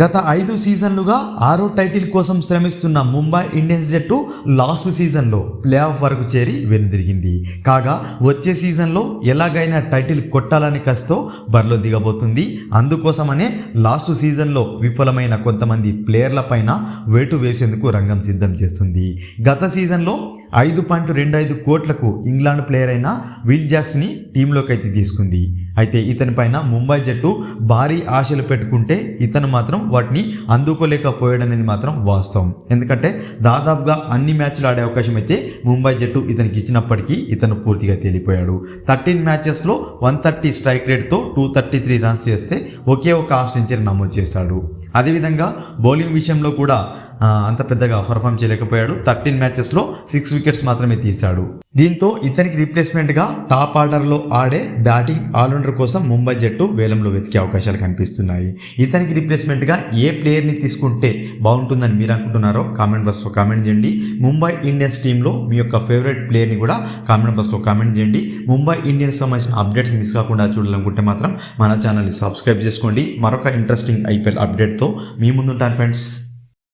గత ఐదు సీజన్లుగా ఆరో టైటిల్ కోసం శ్రమిస్తున్న ముంబై ఇండియన్స్ జట్టు లాస్ట్ సీజన్లో ప్లే ఆఫ్ వరకు చేరి వెనుదిరిగింది. కాగా వచ్చే సీజన్లో ఎలాగైనా టైటిల్ కొట్టాలని కసితో బరిలో దిగబోతుంది. అందుకోసమనే లాస్ట్ సీజన్లో విఫలమైన కొంతమంది ప్లేయర్ల పైన వేటు వేసేందుకు రంగం సిద్ధం చేస్తుంది. గత సీజన్లో ఐదు పాయింట్ రెండు ఐదు కోట్లకు ఇంగ్లాండ్ ప్లేయర్ అయిన విల్ జాక్స్ని టీంలోకి అయితే తీసుకుంది. అయితే ఇతని పైన ముంబై జట్టు భారీ ఆశలు పెట్టుకుంటే ఇతను మాత్రం వాటిని అందుకోలేకపోయాడనేది మాత్రం వాస్తవం. ఎందుకంటే దాదాపుగా అన్ని మ్యాచ్లు ఆడే అవకాశం అయితే ముంబై జట్టు ఇతనికి ఇచ్చినప్పటికీ ఇతను పూర్తిగా తేలిపోయాడు. థర్టీన్ మ్యాచెస్లో వన్ థర్టీ స్ట్రైక్ రేట్తో టూ థర్టీ త్రీ రన్స్ చేస్తే ఒకే ఒక హాఫ్ సెంచరీ నమోదు చేశాడు అదేవిధంగా బౌలింగ్ విషయంలో కూడా అంత పెద్దగా పర్ఫామ్ చేయలేకపోయాడు. థర్టీన్ మ్యాచెస్లో సిక్స్ వికెట్స్ మాత్రమే తీశాడు. దీంతో ఇతనికి రీప్లేస్మెంట్గా టాప్ ఆర్డర్లో ఆడే బ్యాటింగ్ ఆల్రౌండర్ కోసం ముంబై జట్టు వేలంలో వెతికే అవకాశాలు కనిపిస్తున్నాయి. ఇతనికి రీప్లేస్మెంట్గా ఏ ప్లేయర్ని తీసుకుంటే బాగుంటుందని మీరు అనుకుంటున్నారో కామెంట్ బాక్స్లో కామెంట్ చేయండి. ముంబై ఇండియన్స్ టీంలో మీ యొక్క ఫేవరెట్ ప్లేయర్ని కూడా కామెంట్ బాక్స్లో కామెంట్ చేయండి. ముంబై ఇండియన్స్ సంబంధించిన అప్డేట్స్ మిస్ కాకుండా చూడాలనుకుంటే మాత్రం మన ఛానల్ని సబ్స్క్రైబ్ చేసుకోండి. మరొక ఇంట్రెస్టింగ్ ఐపీఎల్ అప్డేట్తో మీ ముందుంటాను ఫ్రెండ్స్